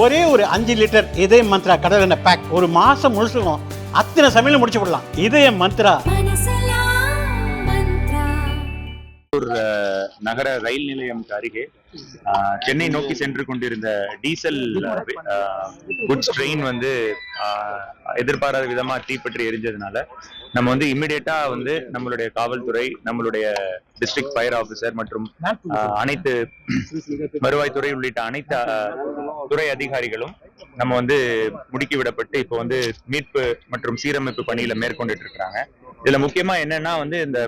ஒரே ஒரு அஞ்சு லிட்டர் இதய மந்த்ரா கடல் எண்ணெய் பேக் ஒரு மாசம் முழுசுக்கும் அத்தனை சமையல முடிச்சு விடலாம். இதய மந்த்ரா. நகர ரயில் நிலையம்க்கு அருகே சென்னை நோக்கி சென்று கொண்டிருந்த டீசல் குட்ஸ் ட்ரெயின் வந்து எதிர்பாராத விதமா தீப்பற்றி எரிஞ்சதுனால நம்ம வந்து இம்மிடியட்டா வந்து நம்மளுடைய காவல்துறை நம்மளுடைய டிஸ்ட்ரிக்ட் ஃபயர் ஆபீசர் மற்றும் அனைத்து வருவாய்த்துறை உள்ளிட்ட அனைத்து துறை அதிகாரிகளும் நம்ம வந்து முடுக்கி விடப்பட்டு இப்போ வந்து மீட்பு மற்றும் சீரமைப்பு பணியில மேற்கொண்டுட்டு இருக்கிறாங்க இதுல முக்கியமா என்னன்னா வந்து இந்த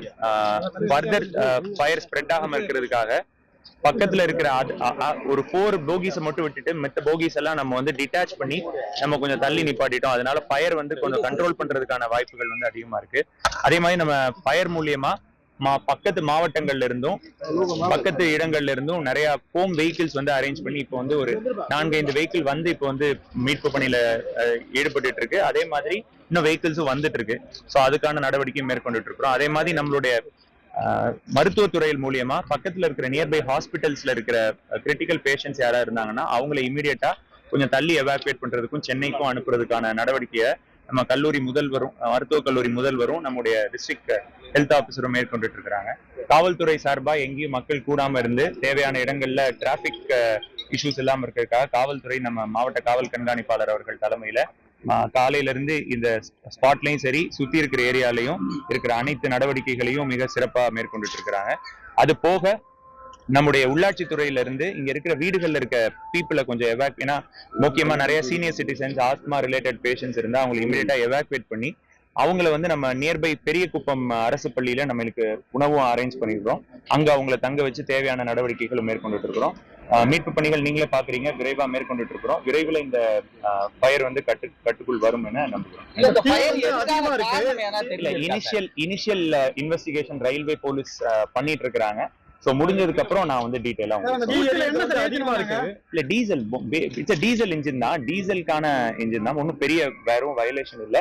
ஃபர்தர் ஃபயர் ஸ்ப்ரெட் ஆகாம இருக்கிறதுக்காக பக்கத்துல இருக்கிற ஒரு ஃபோர் போகிஸை மட்டும் விட்டுட்டு மத்த போகிஸ் எல்லாம் நம்ம வந்து டிட்டாச் பண்ணி நம்ம கொஞ்சம் தள்ளி நிப்பாட்டிட்டோம். அதனால ஃபயர் வந்து கொஞ்சம் கண்ட்ரோல் பண்றதுக்கான வாய்ப்புகள் வந்து அதிகமா இருக்கு. அதே மாதிரி நம்ம ஃபயர் மூலியமா மா பக்கத்து மாவட்டங்கள்ல இருந்தும் பக்கத்து இடங்கள்ல இருந்தும் நிறைய ஹோம் வெஹிக்கிள்ஸ் வந்து அரேஞ்ச் பண்ணி இப்போ வந்து ஒரு நான்கைந்து வெஹிக்கிள் வந்து இப்போ வந்து மீட்பு பணியில ஈடுபட்டு ஈடுபட்டுட்டு இருக்கு அதே மாதிரி இன்னும் வெஹிக்கிள்ஸும் வந்துட்டு இருக்கு ஸோ அதுக்கான நடவடிக்கையும் மேற்கொண்டுட்டு இருக்கிறோம் அதே மாதிரி நம்மளுடைய மருத்துவத்துறையில் மூலியமா பக்கத்துல இருக்கிற நியர்பை ஹாஸ்பிட்டல்ஸ்ல இருக்கிற கிரிட்டிக்கல் பேஷண்ட்ஸ் யாரா இருந்தாங்கன்னா அவங்கள இமீடியட்டா கொஞ்சம் தள்ளி எவாக்குவேட் பண்றதுக்கும் சென்னைக்கும் அனுப்புறதுக்கான நடவடிக்கையை நம்ம கல்லூரி முதல்வரும் மருத்துவக் கல்லூரி முதல்வரும் நம்முடைய டிஸ்ட்ரிக்ட் ஹெல்த் ஆஃபீஸரும் மேற்கொண்டுட்டு இருக்கிறாங்க. காவல்துறை சார்பாக எங்கேயும் மக்கள் கூடாம இருந்து தேவையான இடங்கள்ல டிராபிக் இஷ்யூஸ் இல்லாமல் இருக்கிறதுக்காக காவல்துறை நம்ம மாவட்ட காவல் கண்காணிப்பாளர் அவர்கள் தலைமையில ஆஹ், காலையில இருந்து இந்த ஸ்பாட்லையும் சரி சுத்தி இருக்கிற ஏரியாலையும் இருக்கிற அனைத்து நடவடிக்கைகளையும் மிக சிறப்பா மேற்கொண்டுட்டு இருக்கிறாங்க. அது போக நம்முடைய உள்ளாட்சி துறையில இருந்து இங்க இருக்கிற வீடுகள்ல இருக்க பீப்புளை கொஞ்சம் எவாக் ஏன்னா முக்கியமா நிறைய senior citizens asthma related patients இருந்தா அவங்களை இமீடியட்டா எவாக்குவேட் பண்ணி அவங்கள வந்து நம்ம நியர்பை பெரிய குப்பம் அரசு பள்ளியில நம்மளுக்கு உணவும் அரேஞ்ச் பண்ணிருக்கிறோம் அங்க அவங்கள தங்க வச்சு தேவையான நடவடிக்கைகளும் மேற்கொண்டுட்டு இருக்கிறோம். மீட்பு பணிகள் நீங்களே பாக்குறீங்க விரைவா மேற்கொண்டுட்டு இருக்கிறோம். விரைவில் இந்த ஃபயர் வந்து கட்டு கட்டுக்குள் வரும் என நம்புகிறோம். Initial initial investigation railway police பண்ணிட்டு இருக்காங்க சோ முடிஞ்சதுக்கு அப்புறம் நான் வந்து இருக்கு? இல்ல டீசல் இட்ஸ் டீசல் இன்ஜின் தான். டீசலுக்கான இன்ஜின் தான். ஒன்றும் பெரிய வேறும் வயலேஷன் இல்ல.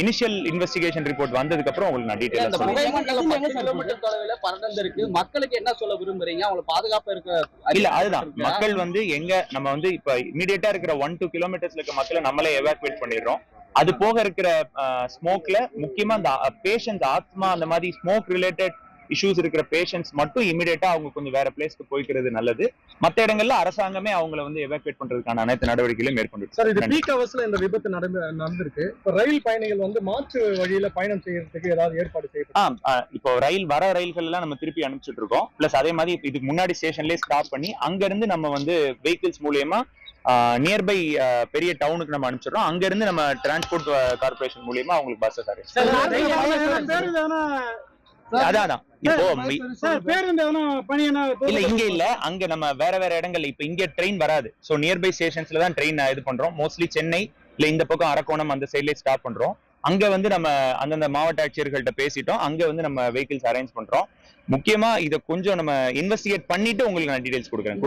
இனிஷியல் இன்வெஸ்டிகேஷன் ரிப்போர்ட் வந்ததுக்கு அப்புறம் உங்களுக்கு நான் டீடைலா சொல்றேன். பறந்து இருக்கு மக்களுக்கு என்ன சொல்ல விரும்புறீங்க? அவங்களுக்கு பாதுகாப்பா இருக்க இல்ல அதுதான்? மக்கள் வந்து எங்க நம்ம வந்து இப்ப இமீடியட்டா இருக்கிற ஒன் டூ கிலோமீட்டர்ஸ்ல இருக்க மக்களை நம்மளே எவாக்குவேட் பண்ணிடுறோம். அது போக இருக்கிற ஸ்மோக்ல முக்கியமா அந்த பேஷண்ட்ஸ் ஆத்மா அந்த மாதிரி ஸ்மோக் ரிலேட்டட் இஷ்யூஸ் இருக்கிற பேஷண்ட்ஸ் மட்டும் இமீடியட்டா அவங்க கொஞ்சம் வேற பிளேஸ்க்கு போய்க்கிறது நல்லது. மத்த இடங்கள்ல அரசாங்கமே அவங்கள வந்து எவாக்குவேட் பண்றதுக்கான அனைத்து நடவடிக்கைகளையும் மேற்கொண்டு சார் இது பீக் ஹவர்ஸ்ல இந்த விபத்து நடந்து நடந்திருக்கு. இப்ப ரயில் பயணிகள் வந்து மாற்று வழியில பயணம் செய்யறதுக்கு ஏதாவது ஏற்பாடு செய்யப்படும் இப்போ ரயில் வர ரயில்கள் எல்லாம் நம்ம திருப்பி அனுப்பிச்சிட்டு இருக்கோம். பிளஸ் அதே மாதிரி இப்ப இதுக்கு முன்னாடி ஸ்டேஷன்லயே ஸ்டாப் பண்ணி அங்க இருந்து நம்ம வந்து வெஹிக்கிள்ஸ் மூலியமா நியர்பை பெரிய டவுனுக்கு நம்ம அனுப்பிச்சிடுறோம். அங்க இருந்து நம்ம டிரான்ஸ்போர்ட் கார்பரேஷன் மூலியமா அவங்களுக்கு பஸ்ஸஸ் அரேஞ்ச் அதான் அதான். இல்ல இங்க இல்ல. அங்க நம்ம வேற வேற இடங்கள்ல இப்ப இங்க ட்ரெயின் வராது. சோ நியர்பை ஸ்டேஷன்ஸ்ல தான் ட்ரெயின் இது பண்றோம். மோஸ்ட்லி சென்னை இல்ல இந்த பக்கம் அரக்கோணம் அந்த சைட்லயே ஸ்டாப் பண்றோம். அங்க வந்து நம்ம அந்தந்த மாவட்ட ஆட்சியர்கள்ட்ட பேசிட்டோம். அங்க வந்து நம்ம வெஹிக்கிள்ஸ் அரேஞ்ச் பண்றோம். முக்கியமா இத கொஞ்சம் நம்ம இன்வெஸ்டிகேட் பண்ணிட்டு உங்களுக்கு நான் டீடைல்ஸ் கொடுக்குறேன்.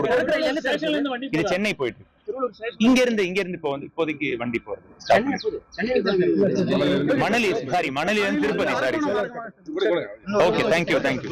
இது சென்னை போயிட்டு. இங்க இருந்து இங்க இருந்து இப்போ வந்து இப்போதைக்கு வண்டி போறது. Manali sorry Manali Tirupati sorry sir okay thank you thank you